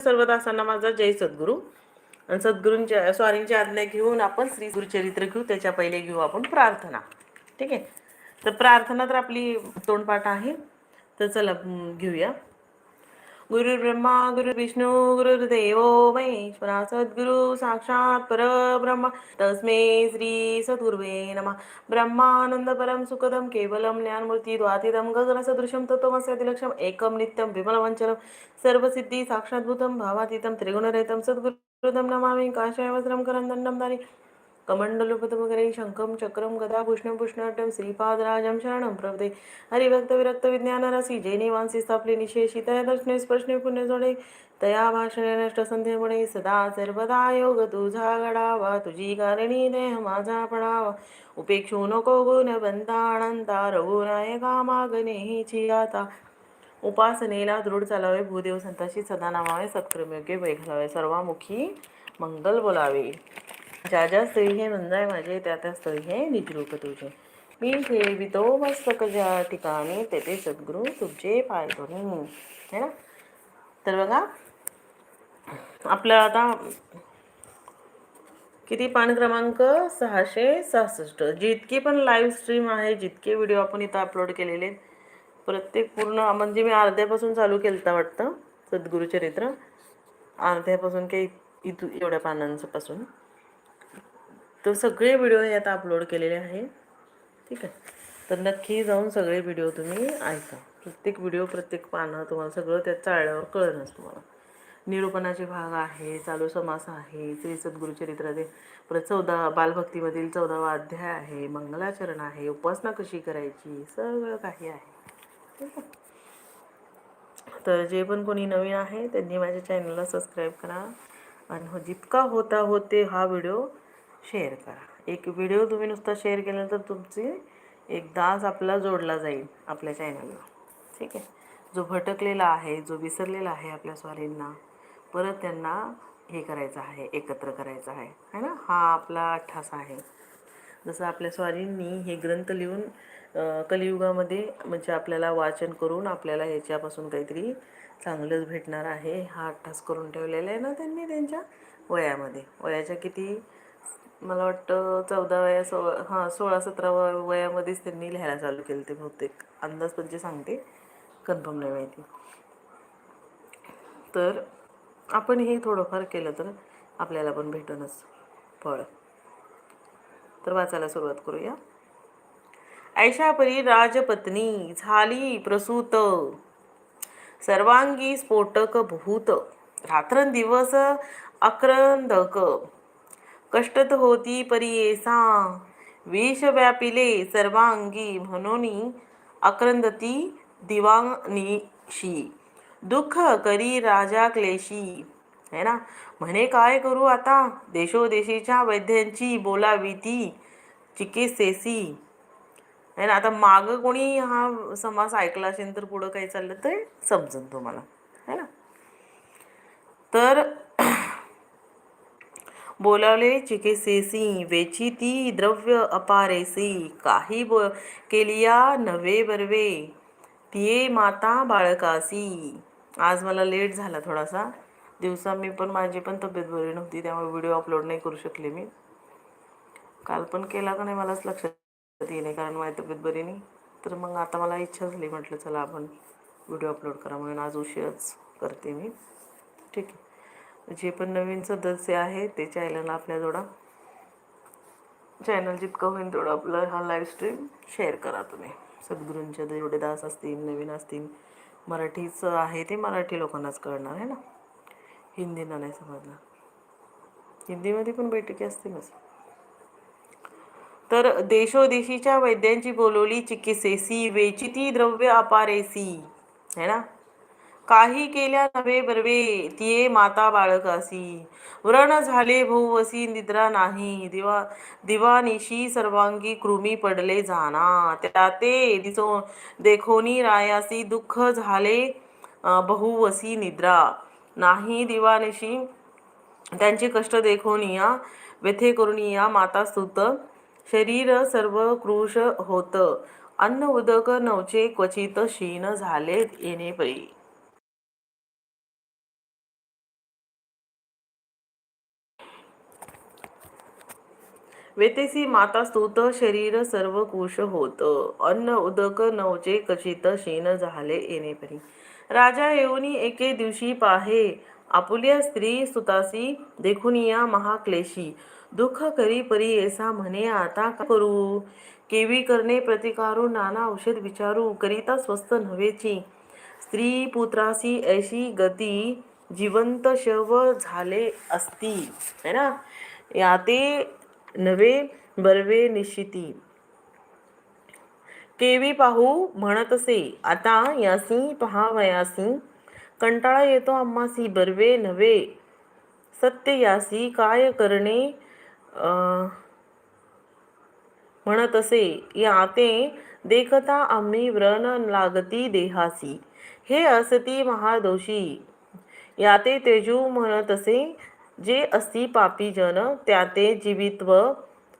सर्व दासांना माझा जय सद्गुरू. आणि सद्गुरूंच्या स्वारींची आज्ञा घेऊन आपण श्री गुरुचरित्र घेऊ त्याच्या पहिले घेऊ आपण प्रार्थना. ठीक आहे? तर प्रार्थना तर आपली तोंडपाठ आहे. तर चला घेऊया. हम्म, घेऊया गुरुर्ब्रह्मा गुरुर्विष्णू गुरुर्देवो महेश्वरा सद्गुरु साक्षात परब्रह्म. तस्मै श्री सद्गुर्वे नमः. ब्रह्मानंद परम सुखदम केवलम ज्ञानमूर्ती द्वातीदम गगनसदृशं तत्त्वमस्यादिलक्षम एकम नित्यं विमलवंचनं सर्वसिद्धी साक्षाद्भूतं भावातीतं त्रिगुणरहितं सद्गुरुदम नमामि. काषाय वस्त्रं करन्दण्डं दारी कमण्डलुपतमकरे शङ्खं चक्रं गदा भूषणं श्रीपादराजं शरणं प्रपदे हरिभक्तविरक्तविज्ञानरसि विरक्त स्थापले निशेषितय दर्शने स्पर्शने पुण्यजोडे। तया भाषणे नष्टसंध्यमुळे सदा सर्वदा योग तुझा घडावा तुझी कारणी देह माझा पडावा। उपेक्षू नको गुण बंता रघुनायका मागणे चियाता। उपासनेला दृढ चालावे। भूदेव संताशी सदा नामावे। सत्क्रमयोग्य वै घालावे। सर्वामुखी मंगल बोलावे। ज्या ज्या स्त्री हे नंदाय माझे त्या त्या स्थळी हे निजरूप तुझे. मी ठेवितो मस्तक ज्या ठिकाणी तेथे सद्गुरू तुझे पाय धरून. है ना? तर बघा आपलं आता किती पान क्रमांक? सहाशे सहासष्ट. जितकी पण लाईव्ह स्ट्रीम आहे जितके व्हिडिओ आपण इथं अपलोड केलेले आहेत प्रत्येक पूर्ण म्हणजे मी अर्ध्यापासून चालू केलं तर वाटतं सद्गुरुचरित्र. अर्ध्यापासून काही इथू एवढ्या पानांचं पासून. तर सगळे व्हिडिओ हे आता अपलोड केलेले आहे. ठीक आहे. तर नक्की जाऊन सगळे व्हिडिओ तुम्ही ऐका. प्रत्येक व्हिडिओ प्रत्येक पानं तुम्हाला सगळं त्यात चाळल्यावर कळणच तुम्हाला. निरूपणाचे भाग आहे चालू समास आहे श्री सद्गुरुचरित्राचे परत चौदा बालभक्तीमधील चौदावा अध्याय आहे मंगलाचरण आहे उपासना कशी करायची सगळं काही आहे. ठीक आहे. तर जे पण कोणी नवीन आहे त्यांनी माझ्या चॅनलला सबस्क्राईब करा. आणि हो जितका होता होते हा व्हिडिओ शेअर करा. एक व्हिडिओ तुम्ही नुसता शेअर केल्यानंतर तुमची एक दास आपला जोडला जाईल आपल्या चॅनलला ठीक आहे? जो भटकलेला आहे जो विसरलेला आहे आपल्या स्वारींना परत त्यांना हे करायचं आहे एकत्र करायचं आहे. है ना? हा आपला अठ्ठास आहे. जसं आपल्या स्वारींनी हे ग्रंथ लिहून कलियुगामध्ये म्हणजे आपल्याला वाचन करून आपल्याला ह्याच्यापासून काहीतरी चांगलंच भेटणार आहे. हा अठ्ठास करून ठेवलेला आहे ना त्यांनी त्यांच्या वयामध्ये. वयाच्या किती? मला वाटतं चौदा वया सोळा हां सोळा सतरा व वयामध्येच त्यांनी लिहायला चालू केलं ते बहुतेक. अंदाज म्हणजे सांगते कन्फर्म नाही माहिती. तर आपण हे थोडंफार केलं तर आपल्याला पण भेटूनच फळ. तर वाचायला सुरुवात करूया. ऐशापरी राजपत्नी झाली प्रसूत. सर्वांगी स्फोटक भूत. रात्रंदिवस अक्रंदक. कष्टत होती परियेसा विष व्यापिले सर्वांगी म्हणून अक्रंदती दिवानिशी दुःख करी राजा क्लेशी. है ना? म्हणे काय करू आता? देशोदेशीच्या वैद्यांची बोलावी ती चिकित्सेसी. है ना? आता मागं कोणी हा समास ऐकला असेल तर पुढं काय चाललं? तर समजन तुम्हाला. है ना? तर बोलावले चिकित्सेसी वेची ती द्रव्य अपारेसी काही ब केलिया नवे बरवे तिये माता बाळकासी आज मला लेट झाला थोडासा. दिवसा मी पण माझी पण तब्येत बरी नव्हती त्यामुळे व्हिडिओ अपलोड नाही करू शकले मी. काल पण केला का नाही मलाच लक्षात नाही कारण माझी तब्येत बरी नाही. तर मग आता मला इच्छा झाली म्हटलं चला आपण व्हिडिओ अपलोड करा म्हणून आज उशीरच करते मी. ठीक आहे. जे पण नवीन सदस्य आहे ते चॅनल आपल्या जोडा. चॅनल जितकं होईल तेवढं आपलं हा लाईव्ह स्ट्रीम शेअर करा तुम्ही. सद्गुरूंचे जेवढे दास असतील नवीन असतील. मराठीचं आहे ते मराठी लोकांनाच कळणार आहे ना? हिंदीना नाही समजणार. हिंदीमध्ये पण बैठकी असतीलच. तर देशोदेशीच्या वैद्यांची बोलवली चिकित्सेसी वेचिती द्रव्य अपारेसी है ना? काही केल्या नव्हे बरवे तिये माता बाळकासी व्रण झाले भोवसी निद्रा नाही. दिवा दिवानिशी सर्वांगी कृमी पडले जाना त्या ते दिसो देखोनी रायासी दुःख झाले बहुवसी निद्रा. नाही दिवानिशी त्यांचे कष्ट देखोनिया या व्यथे करून या माता स्तुत. शरीर सर्व कृश होत. अन्न उदक नवचे क्वचित शीन झाले येणे परी वेतेसी माता स्तुत शरीर सर्व कुश होत. अन्न उदक नवचे कचित शीन झाले येणे परी. राजा येऊनी एके दिवशी पाहे आपुल्या स्त्री सुतासी देखून या महाक्लेशी. दुःख करी परी ऐसा म्हणे आता का करू? केवी करणे प्रतिकारू नाना औषध विचारू करिता स्वस्त नव्हेची. स्त्री पुत्रासी ऐशी गती जिवंत शव झाले असती. है ना? याते नवे बर्वे निश्चिती. केवी पाहू म्हणतसे आता यासी पहावयासी कंटाळा येतो आम्हासी बर्वे नवे सत्य यासी काय करणे अं, म्हणत असे याते देखता आम्ही व्रण लागती देहासी. हे असती महादोषी. याते तेजू म्हणत असे जे असती पापी जन त्याते जीवित्व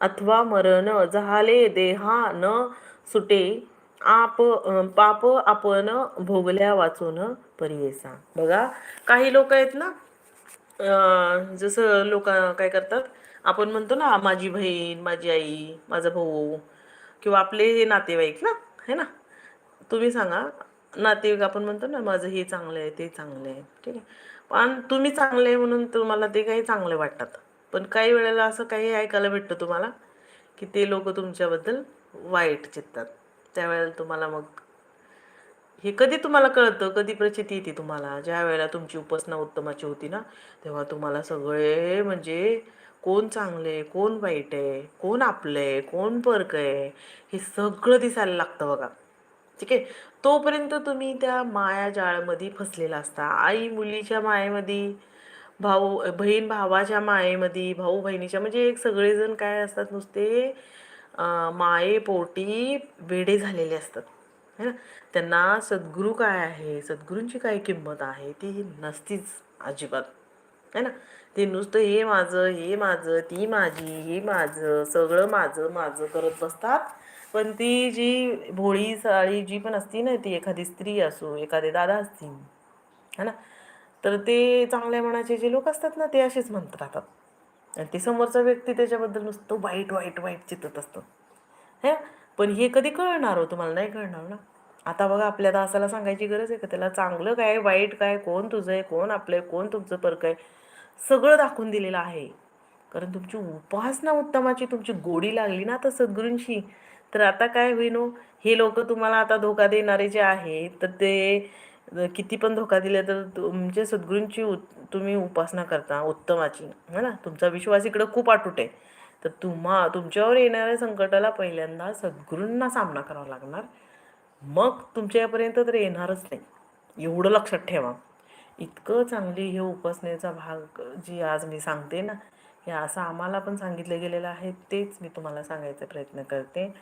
अथवा मरण झाले देहा न सुटे आप पाप आपण भोगल्या वाचून परियेसा. बघा काही लोक आहेत ना जसं लोक काय करतात आपण म्हणतो ना माझी बहीण माझी आई माझा भाऊ किंवा आपले हे नातेवाईक ना है ना? तुम्ही सांगा नातेवाईक आपण म्हणतो ना माझं हे चांगलं आहे ते चांगलं आहे ठीक आहे. पण तुम्ही चांगले आहे म्हणून तुम्हाला ते काही चांगले वाटतात पण काही वेळेला असं काही ऐकायला भेटतं तुम्हाला की ते लोक तुमच्याबद्दल वाईट चित्तात त्यावेळेला तुम्हाला मग हे कधी तुम्हाला कळतं कधी प्रचिती येते तुम्हाला. ज्या वेळेला तुमची उपासना उत्तमाची होती ना तेव्हा तुम्हाला सगळे म्हणजे कोण चांगले कोण वाईट आहे कोण आपलं आहे कोण परक आहे हे सगळं दिसायला लागतं बघा. ठीक आहे? तोपर्यंत तुम्ही त्या माया जाळमध्ये फसलेला असता. आई मुलीच्या मायेमध्ये भाऊ बहीण भावाच्या मायेमध्ये भाऊ बहिणीच्या म्हणजे एक सगळेजण काय असतात नुसते मायेपोटी वेडे झालेले असतात. है ना? त्यांना सद्गुरू काय आहे? सद्गुरूंची काय किंमत आहे? ती नसतीच अजिबात. है ना? ते नुसतं हे माझं हे माझं ती माझी हे माझं सगळं माझं माझं करत बसतात. पण ती जी भोळी साळी जी पण असती ना ती एखादी स्त्री असो एखादे दादा असतील है ना? तर ते चांगल्या मनाचे जे लोक असतात ना ते असेच म्हणत राहतात आणि ते समोरचा व्यक्ती त्याच्याबद्दल नुसतं वाईट वाईट वाईट चितत असतं. हे? पण हे कधी कळणार हो? तुम्हाला नाही कळणार ना? आता बघा आपल्या दासाला सांगायची गरज आहे का? त्याला चांगलं काय वाईट काय कोण तुझं आहे कोण आपलं आहे कोण तुमचं परक आहे? सगळं दाखवून दिलेलं आहे. कारण तुमची उपासना उत्तमाची तुमची गोडी लागली ना आता सद्गुरूंशी तर आता काय होईन हे लोक तुम्हाला आता धोका देणारे जे आहेत तर ते किती पण धोका दिले तर तुमच्या सद्गुरूंची उत- तुम्ही उपासना करता उत्तमाची. है ना? तुमचा विश्वास इकडं खूप आटूट. आहे तर तुम्हा तुमच्यावर येणाऱ्या संकटाला पहिल्यांदा सद्गुरूंना सामना करावा लागणार. मग तुमच्यापर्यंत तर येणारच नाही. एवढं लक्षात ठेवा. इतकं चांगली हे उपासनेचा भाग जी आज मी सांगते ना हे असं आम्हाला पण सांगितलं गेलेलं आहे तेच मी तुम्हाला सांगायचा प्रयत्न करते.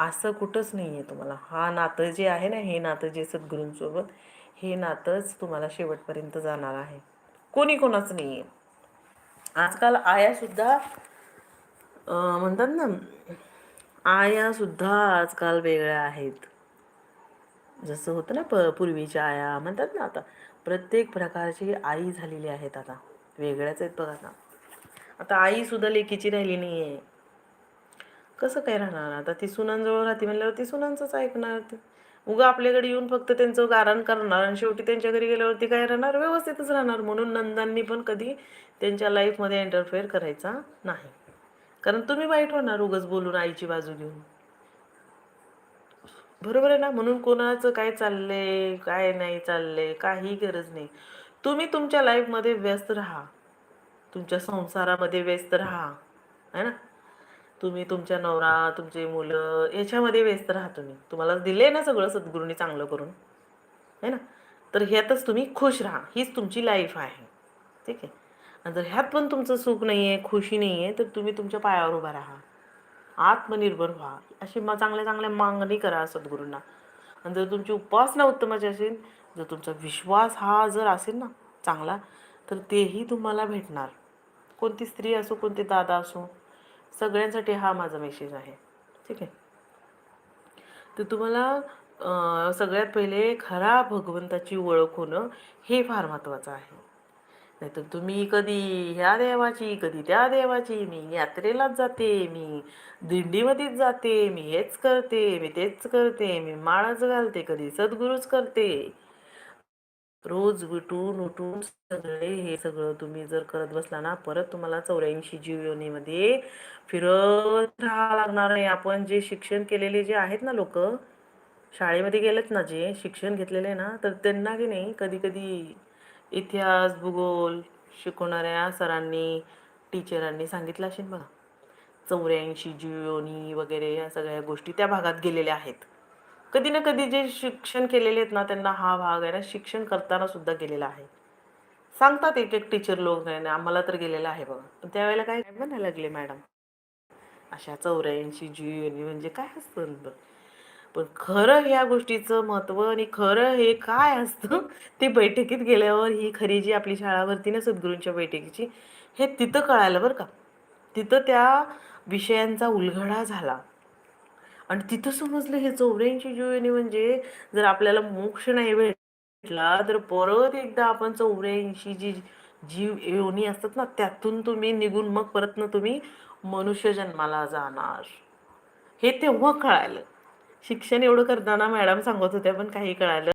असं कुठंच नाही आहे तुम्हाला. हा नातं जे आहे ना हे नातं जे सद्गुरूंसोबत हे नातंच तुम्हाला शेवटपर्यंत जाणार आहे. कोणी कोणाचं नाही आहे आजकाल आयासुद्धा म्हणतात ना आयासुद्धा आजकाल वेगळ्या आहेत. जसं होतं ना प पूर्वीच्या आया म्हणतात ना आता प्रत्येक प्रकारची आई झालेली आहेत आता. वेगळ्याच आहेत बघा आता. आता आईसुद्धा लेकीची राहिली नाही आहे कसं काय राहणार? आता ती सुनांजवळ राहते म्हणल्यावर ती सुनांचंच ऐकणार ती. उगा आपल्याकडे येऊन फक्त त्यांचं गारण करणार आणि शेवटी त्यांच्या घरी गेल्यावरती काय राहणार? व्यवस्थितच राहणार. म्हणून नंदांनी पण कधी त्यांच्या लाईफमध्ये इंटरफेअर करायचा नाही. कारण तुम्ही वाईट होणार उगाच बोलून आईची बाजू घेऊन. बरोबर आहे ना? म्हणून कोणाचं काय चाललंय काय नाही चाललंय काही गरज नाही. तुम्ही तुमच्या लाईफमध्ये व्यस्त राहा. तुमच्या संसारामध्ये व्यस्त राहा. है ना? तुम्ही तुमच्या नवरा तुमचे मुलं याच्यामध्ये व्यस्त राहा तुम्ही. तुम्हाला दिले ना सगळं सद्गुरूंनी चांगलं करून. है ना? तर ह्यातच तुम्ही खुश राहा. हीच तुमची लाईफ आहे. ठीक आहे? आणि जर ह्यात पण तुमचं सुख नाही आहे खुशी नाही आहे तर तुम्ही तुमच्या पायावर उभा राहा. आत्मनिर्भर व्हा. अशी मग चांगल्या चांगल्या मागणी करा सद्गुरूंना. आणि जर तुमची उपासना उत्तमाची असेल जर तुमचा विश्वास हा जर असेल ना चांगला तर तेही तुम्हाला भेटणार. कोणती स्त्री असो कोणते दादा असो सगळ्यांसाठी हा माझा मेसेज आहे. ठीक आहे? तर तुम्हाला सगळ्यात पहिले खरा भगवंताची ओळख होणं हे फार महत्त्वाचं आहे. नाहीतर तुम्ही कधी ह्या देवाची कधी त्या देवाची मी यात्रेलाच जाते मी दिंडीमध्येच जाते मी हेच करते मी तेच करते मी माळच घालते कधी सद्गुरूच करते. रोज उठून उठून सगळे हे सगळं तुम्ही जर करत बसला ना परत तुम्हाला चौऱ्याऐंशी जीव योनीमध्ये फिरत राहावं लागणार आहे. आपण जे शिक्षण केलेले जे आहेत ना लोक शाळेमध्ये गेलेत ना जे शिक्षण घेतलेले ना तर त्यांना की नाही कधी कधी इतिहास भूगोल शिकवणाऱ्या सरांनी टीचरांनी सांगितलं असेल बघा. चौऱ्याऐंशी जीवयोनी वगैरे या सगळ्या गोष्टी त्या भागात गेलेल्या आहेत. कधी ना कधी जे शिक्षण केलेले आहेत ना त्यांना हा भाग आहे ना शिक्षण करताना सुद्धा गेलेला आहे. सांगतात एक एक टीचर लोक आम्हाला तर गेलेला आहे बघा. पण त्यावेळेला काय म्हणायला लागले मॅडम अशा चौऱ्याऐंशी जीवनी म्हणजे काय असतं पण खरं ह्या गोष्टीचं महत्त्व आणि खरं हे काय असतं ते बैठकीत गेल्यावर ही खरी जी आपली शाळा भरती ना सद्गुरूंच्या बैठकीची हे तिथं कळालं बरं का. तिथं त्या विषयांचा उलगडा झाला. आणि तिथं समजलं हे चौऱ्याऐंशी जीवनी म्हणजे जर आपल्याला मोक्ष नाही भेटला तर परत एकदा आपण चौऱ्याऐंशी जी जीव योनी असतात ना त्यातून तुम्ही निघून मग परत ना तुम्ही मनुष्य जन्माला जाणार. हे तेव्हा कळालं. शिक्षण एवढं करताना मॅडम सांगत होत्या पण काही कळालं